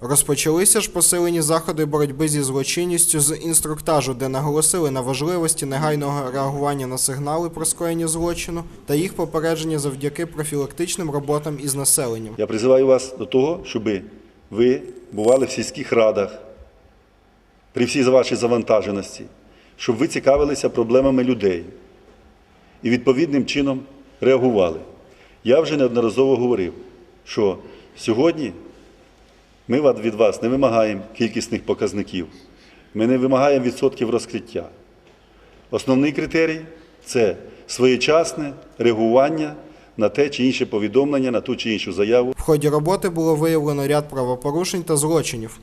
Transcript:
Розпочалися ж посилені заходи боротьби зі злочинністю з інструктажу, де наголосили на важливості негайного реагування на сигнали про скоєння злочину та їх попередження завдяки профілактичним роботам із населенням. Я призиваю вас до того, щоб ви бували в сільських радах при всій вашій завантаженості, щоб ви цікавилися проблемами людей і відповідним чином реагували. Я вже неодноразово говорив, що сьогодні ми від вас не вимагаємо кількісних показників, ми не вимагаємо відсотків розкриття. Основний критерій це своєчасне реагування на те чи інше повідомлення, на ту чи іншу заяву. В ході роботи було виявлено ряд правопорушень та злочинів.